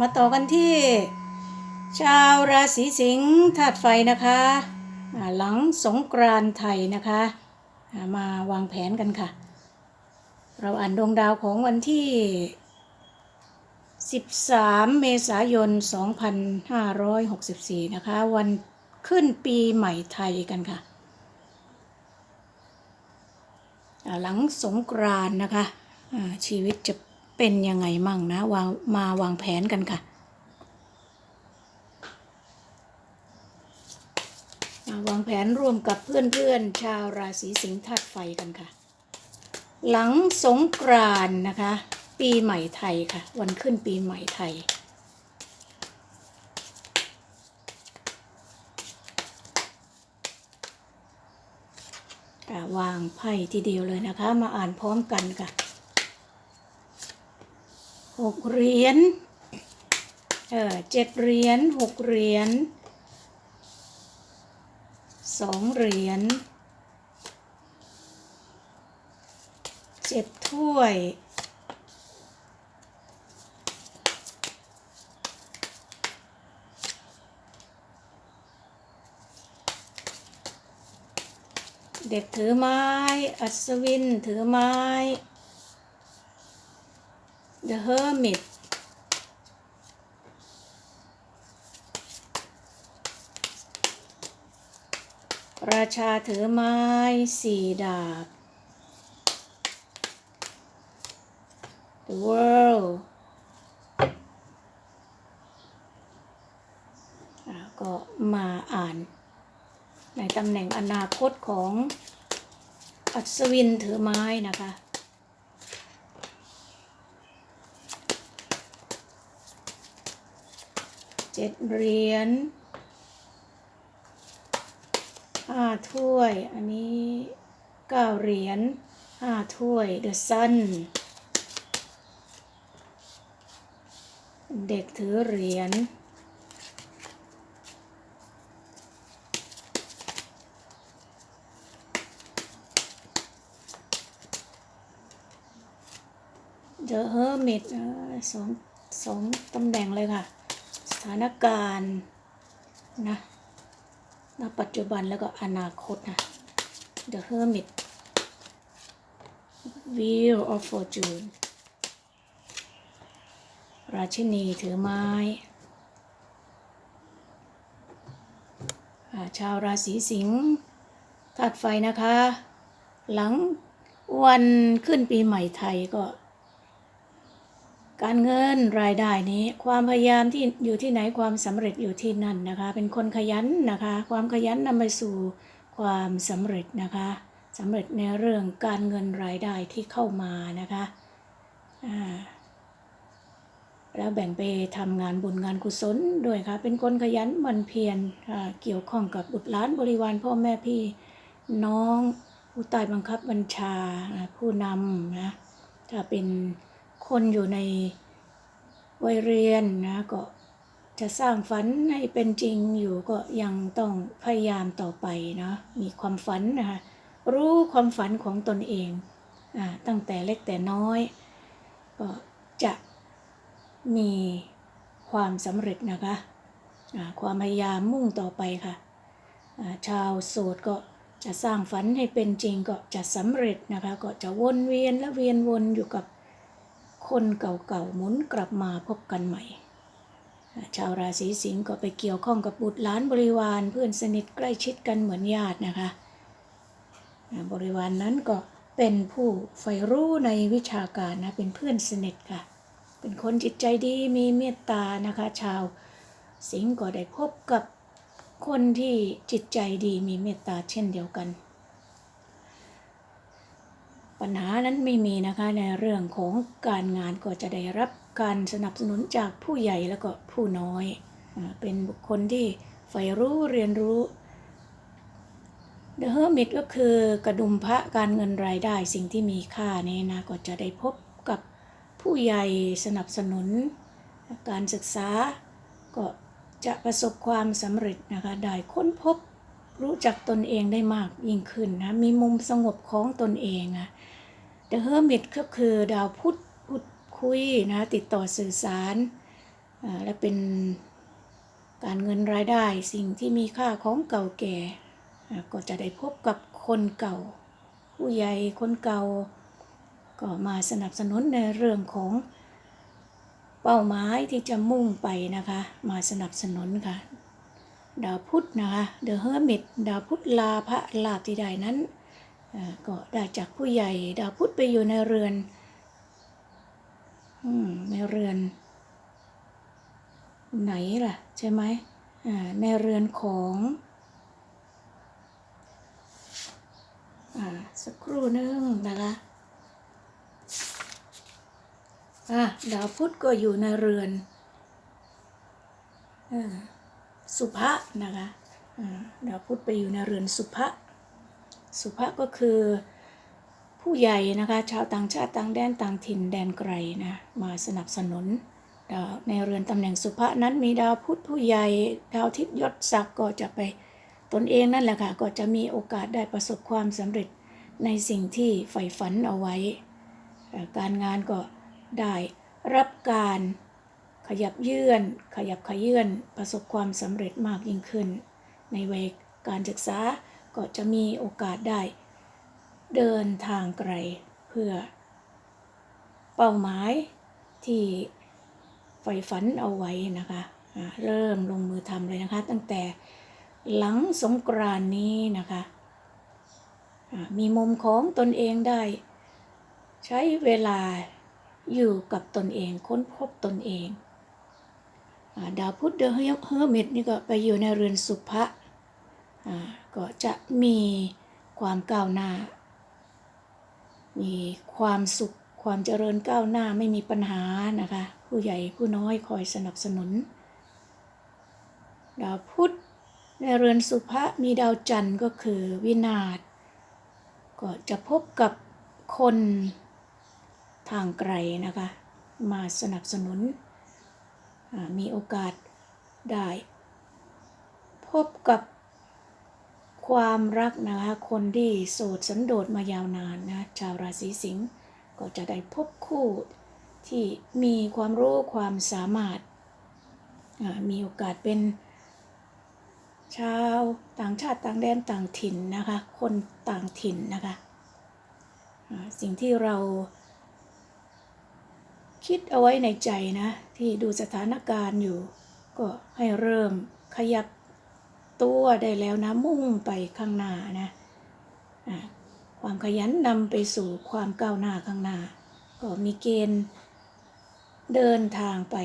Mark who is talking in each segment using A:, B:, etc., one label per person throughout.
A: มาต่อกันที่ ชาวราศีสิงห์ธาตุไฟนะคะหลังสงกรานต์ไทยนะคะมาวางแผนกันค่ะ เราอ่านดวงดาวของวันที่ 13 เมษายน 2564 นะคะ วันขึ้นปีใหม่ไทยกันค่ะ หลังสงกรานนะคะชีวิตจะ เป็นยังไงมั่งนะวางมาวางแผนกันค่ะมาวางแผนร่วมกับเพื่อนๆชาวราศีสิงห์ธาตุไฟกันค่ะ หลังสงกรานนะคะ ปีใหม่ไทยค่ะ วันขึ้นปีใหม่ไทยอ่วางไพ่ทีเดียวเลยนะคะ มาอ่านพร้อมกันค่ะ หกเหรียญเออเจ็ดเหรียญหกเหรียญสองเหรียญเจ็ดถ้วยเด็กถือไม้ อัศวินถือไม้ The Hermit ราชาถือไม้สี่ดาบ The World ก็มาอ่าน ในตำแหน่งอนาคตของอัศวินถือไม้นะคะ จ็ดเหรียญห้าถ้วย อันนี้เก้าเหรียญห้าถ้วย The Sun เด็กถือเหรียญ The Hermit เอ่อสองสองตำแหน่งเลยค่ะ ถานการณ์นะณปัจจุบันแล้วก็อนาคตนะ The Hermit Wheel of Fortune ราชินีถือไม้ ชาวราศีสิงห์ธาตุไฟนะคะ หลังวันขึ้นปีใหม่ไทยก็ การเงินรายได้นี้ ความพยายามที่อยู่ที่ไหนความสำเร็จอยู่ที่นั่นนะคะ เป็นคนขยันนะคะ ความขยันนำไปสู่ความสำเร็จนะคะสำเร็จในเรื่องการเงินรายได้ที่เข้ามานะคะอ่าแล้วแบ่งไปทำงานบุญงานกุศลด้วยค่ะ เป็นคนขยันมันเพียรเกี่ยวข้องกับบุตรหลานบริวารพ่อแม่พี่น้องผู้ใต้บังคับบัญชาผู้นำนะถ้าเป็น คนอยู่ในวัยเรียนนะก็จะสร้างฝันให้เป็นจริงอยู่ก็ยังต้องพยายามต่อไปเนาะมีความฝันนะคะรู้ความฝันของตนเองอาตั้งแต่เล็กแต่น้อย ก็จะมีความสำเร็จนะคะความพยายามมุ่งต่อไปค่ะชาวโสดก็จะสร้างฝันให้เป็นจริงก็จะสำเร็จนะคะ ก็จะวนเวียนและเวียนวนอยู่กับ คนเก่าๆหมุนกลับมาพบกันใหม่ ชาวราศีสิงห์ก็ไปเกี่ยวข้องกับบุตรหลานบริวารเพื่อนสนิทใกล้ชิดกันเหมือนญาตินะคะ บริวารนนั้นก็เป็นผู้ใฝ่รู้ในวิชาการนะเป็นเพื่อนสนิทค่ะ เป็นคนจิตใจดีมีเมตตานะคะ ชาวสิงห์ก็ได้พบกับคนที่จิตใจดีมีเมตตาเช่นเดียวกัน ปัญหานั้นไม่มีนะคะในเรื่องของการงานก็จะได้รับการสนับสนุนจากผู้ใหญ่แล้วก็ผู้น้อย เป็นบุคคลที่ใฝ่รู้เรียนรู้ The Hermit ก็คือกระดุมพระการเงินรายได้สิ่งที่มีค่านี้นะก็จะได้พบกับผู้ใหญ่สนับสนุน การศึกษาก็จะประสบความสำเร็จนะคะได้ค้นพบรู้จักตนเองได้มากยิ่งขึ้นนะ มีมุมสงบของตนเองอะ The Hermit ก็คือดาวพุธพุธคู่คุยนะติดต่อสื่อสาร และเป็นการเงินรายได้สิ่งที่มีค่าของเก่าแก่ ก็จะได้พบกับคนเก่า ผู้ใหญ่คนเก่า ก็มาสนับสนุนในเรื่องของเป้าหมายที่จะมุ่งไปนะคะ มาสนับสนุนค่ะ ดาวพุธนะคะ The Hermit ดาวพุธลาภะลาภที่ได้นั้น ก็ได้จากผู้ใหญ่ดาวพุธไปอยู่ในเรือนอในเรือน ไหนล่ะ ใช่ไหมในเรือนของอสักครู่นึงนะคะะดาวพุธก็อยู่ในเรือนอสุภะนะคะดาวพุธไปอยู่ในเรือนสุภะ สุภะก็คือผู้ใหญ่นะคะ ชาวต่างชาติต่างแดนต่างถิ่นแดนไกลนะมาสนับสนุนดาวในเรือนตำแหน่งสุภะนั้นมีดาวพุธผู้ใหญ่ดาวทิศยศศักดิ์ก็จะไปตนเองนั่นแหละค่ะ ก็จะมีโอกาสได้ประสบความสำเร็จในสิ่งที่ใฝ่ฝันเอาไว้ การงานก็ได้รับการขยับเยื่อน ขยับขยื่นประสบความสำเร็จมากยิ่งขึ้น ในเวัยการศึกษา ก็จะมีโอกาสได้ เดินทางไกลเพื่อ เป้าหมายที่ใฝ่ฝันเอาไว้นะคะเริ่มลงมือทำเลยนะคะ ตั้งแต่หลังสงกรานนี้นะคะมีมุมของตนเองได้ ใช้เวลาอยู่กับตนเองค้นพบตนเองดาวพุธเดอะเฮอร์มิตนี่ก็ไปอยู่ในเรือนสุภะ ก็จะมีความก้าวหน้า มีความสุขความเจริญก้าวหน้าไม่มีปัญหานะคะ ผู้ใหญ่ผู้น้อยคอยสนับสนุน ดาวพุธในเรือนสุภะมีดาวจันทร์ก็คือวินาศก็จะพบกับคนทางไกลนะคะ มาสนับสนุน มีโอกาสได้ พบกับ ความรักนะคะคนที่โสดสันโดษมายาวนานนะชาวราศีสิงห์ก็จะได้พบคู่ที่มีความรู้ความสามารถ มีโอกาสเป็น ชาวต่างชาติต่างแดนต่างถิ่นนะคะ คนต่างถิ่นนะคะ สิ่งที่เราคิดเอาไว้ในใจนะ ที่ดูสถานการณ์อยู่ ก็ให้เริ่มขยับ ตัวได้แล้วนะ มุ่งไปข้างหน้านะความขยันนำไปสู่ความก้าวหน้าข้างหน้า ก็มีเกณฑ์เดินทางไป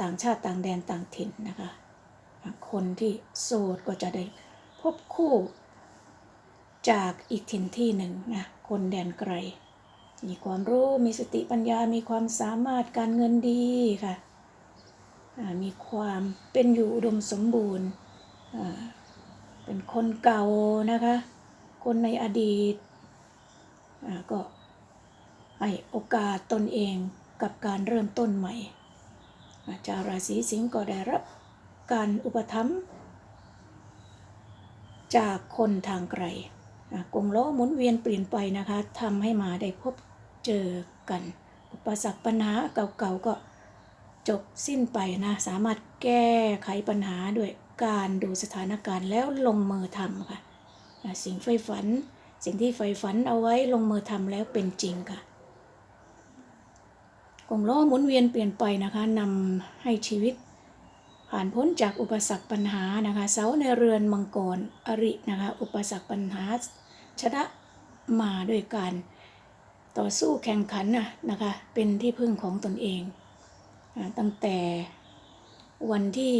A: ต่างชาติต่างแดนต่างถิ่นนะคะ คนที่โสดก็จะได้พบคู่จากอีกถิ่นที่หนึ่งนะคนแดนไกล มีความรู้มีสติปัญญา มีความสามารถการเงินดีค่ะมีความเป็นอยู่อุดมสมบูรณ์ เป็นคนเก่านะคะ คนในอดีตก็ให้โอกาสตนเองกับการเริ่มต้นใหม่อ่าชาวราศีสิงห์ก็ได้รับการอุปถัมภ์จากคนทางไกลกงล้อหมุนเวียนเปลี่ยนไปนะคะทำให้มาได้พบเจอกัน อุปสรรคปัญหาเก่าๆก็จบสิ้นไปนะ สามารถแก้ไขปัญหาด้วย การดูสถานการณ์แล้วลงมือทำค่ะสิ่งใฝ่ฝัน สิ่งที่ใฝ่ฝันเอาไว้ลงมือทำแล้วเป็นจริงค่ะกงล้อหมุนเวียนเปลี่ยนไปนะคะนำให้ชีวิต ผ่านพ้นจากอุปสรรคปัญหานะคะเสาในเรือนมังกรอรินะคะอุปสรรคปัญหาชนะมาด้วยการต่อสู้แข่งขันนะนะคะเป็นที่พึ่งของตนเองตั้งแต่วันที่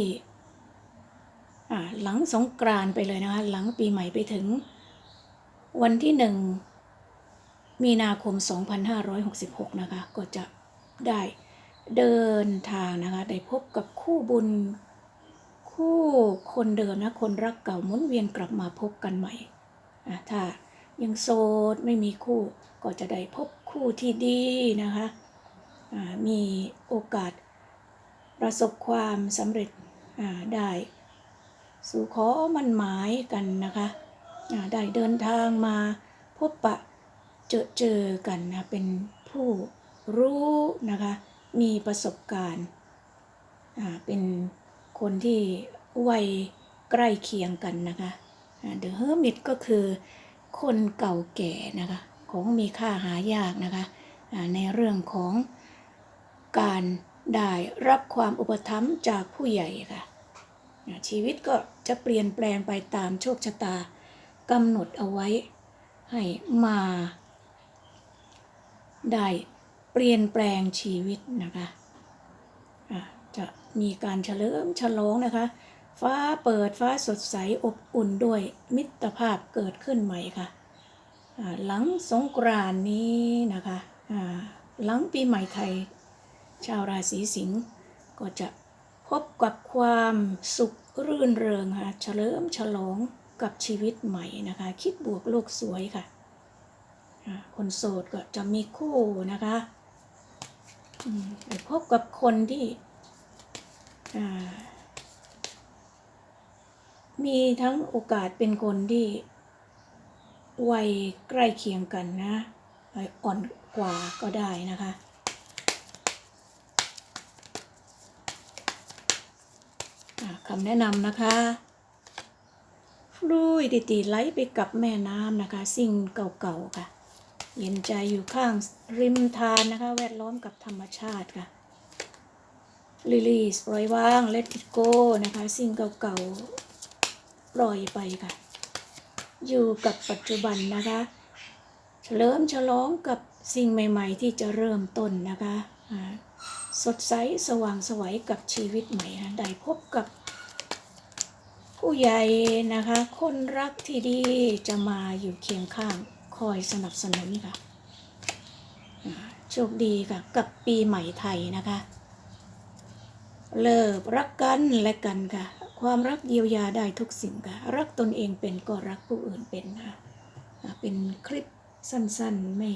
A: หลังสงกรานไปเลยนะคะหลังปีใหม่ไปถึง วันที่หนึ่งมีนาคม 2566 นะคะ ก็จะได้เดินทางนะคะ ได้พบกับคู่บุญ คู่คนเดิมนะ คนรักเก่าหมุนเวียนกลับมาพบกันใหม่ถ้ายังโสดไม่มีคู่ก็จะได้พบคู่ที่ดีนะคะมีโอกาสประสบความสำเร็จได้ สู่ขอมันหมายกันนะคะได้เดินทางมาพบปะเจอเจอกันนะเป็นผู้รู้นะคะมีประสบการณ์เป็นคนที่วัยใกล้เคียงกันนะคะเดอะเฮอร์มิตก็คือคนเก่าแก่นะคะของมีค่าหายากนะคะในเรื่องของการได้รับความอุปถัมภ์จากผู้ใหญ่ค่ะชีวิตก็ จะเปลี่ยนแปลงไปตามโชคชะตากำหนดเอาไว้ให้มา ได้เปลี่ยนแปลงชีวิตนะคะะจะมีการเฉลิมฉลองนะคะ ฟ้าเปิดฟ้าสดใสอบอุ่นด้วยมิตรภาพเกิดขึ้นใหม่ค่ะหลังสงกรานนี้นะคะหลังปีใหม่ไทย ชาวราศีสิงห์ก็จะพบกับความสุข รื่นเริงค่ะเฉลิมฉลองกับชีวิตใหม่นะคะ คิดบวกโลกสวยค่ะ คนโสดก็จะมีคู่นะคะอืมไปพบกับคนที่มีทั้งโอกาสเป็นคนที่วัยใกล้เคียงกันนะอ่อนกว่าก็ได้นะคะ อ่า คำแนะนำนะคะลุยดิตีไหลไปกับแม่น้ำนะคะ สิ่งเก่าๆค่ะ เย็นใจอยู่ข้างริมทานนะคะ แวดล้อมกับธรรมชาติค่ะลิลีสปล่อยวาง let it go นะคะ สิ่งเก่าๆปล่อยไปค่ะ อยู่กับปัจจุบันนะคะ เฉลิมฉลองกับสิ่งใหม่ ๆ ที่จะเริ่มต้นนะคะ สดใสสว่างสวัยกับชีวิตใหม่ค่ะได้พบกับ ผู้ใหญ่นะคะ คนรักที่ดีจะมาอยู่เคียงข้างคอยสนับสนุนค่ะโชคดีค่ะกับปีใหม่ไทยนะคะ เลิกรักกันและกันค่ะ ความรักเยียวยาได้ทุกสิ่งค่ะ รักตนเองเป็นก็รักผู้อื่นเป็นค่ะเป็นคลิปสั้นๆไม่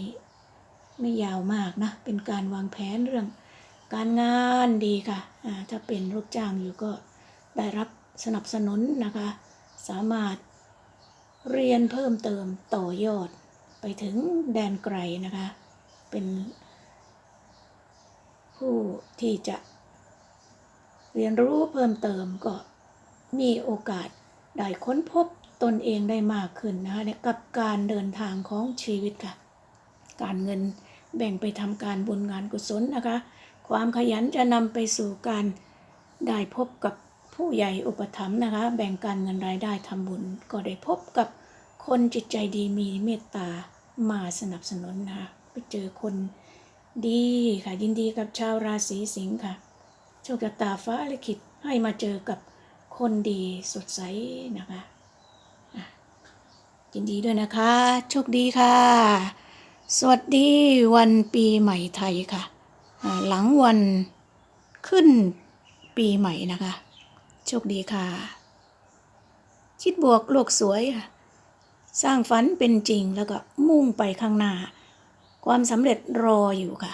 A: ไม่ยาวมากนะ เป็นการวางแผนเรื่องการงานดีค่ะ ถ้าเป็นลูกจ้างอยู่ก็ได้รับ สนับสนุนนะคะ สามารถเรียนเพิ่มเติมต่อยอด ไปถึงแดนไกลนะคะ เป็น ผู้ที่จะเรียนรู้เพิ่มเติมก็มีโอกาสได้ค้นพบตนเองได้มากขึ้นนะคะกับการเดินทางของชีวิตค่ะ การเงินแบ่งไปทำการบุญงานกุศลนะคะ ความขยันจะนำไปสู่การได้พบกับ ผู้ใหญ่อุปถัมภ์นะคะ แบ่งการเงินรายได้ทำบุญ ก็ได้พบกับคนจิตใจดีมีเมตตามาสนับสนุนนะคะไปเจอคนดีค่ะ ยินดีกับชาวราศีสิงห์ค่ะ โชคชะตาฟ้าลิขิตให้มาเจอกับคนดีสดใสนะคะยินดีด้วยนะคะ โชคดีค่ะ สวัสดีวันปีใหม่ไทยค่ะ หลังวันขึ้นปีใหม่นะคะ โชคดีค่ะ คิดบวกโลกสวยค่ะ สร้างฝันเป็นจริงแล้วก็มุ่งไปข้างหน้า ความสำเร็จรออยู่ค่ะ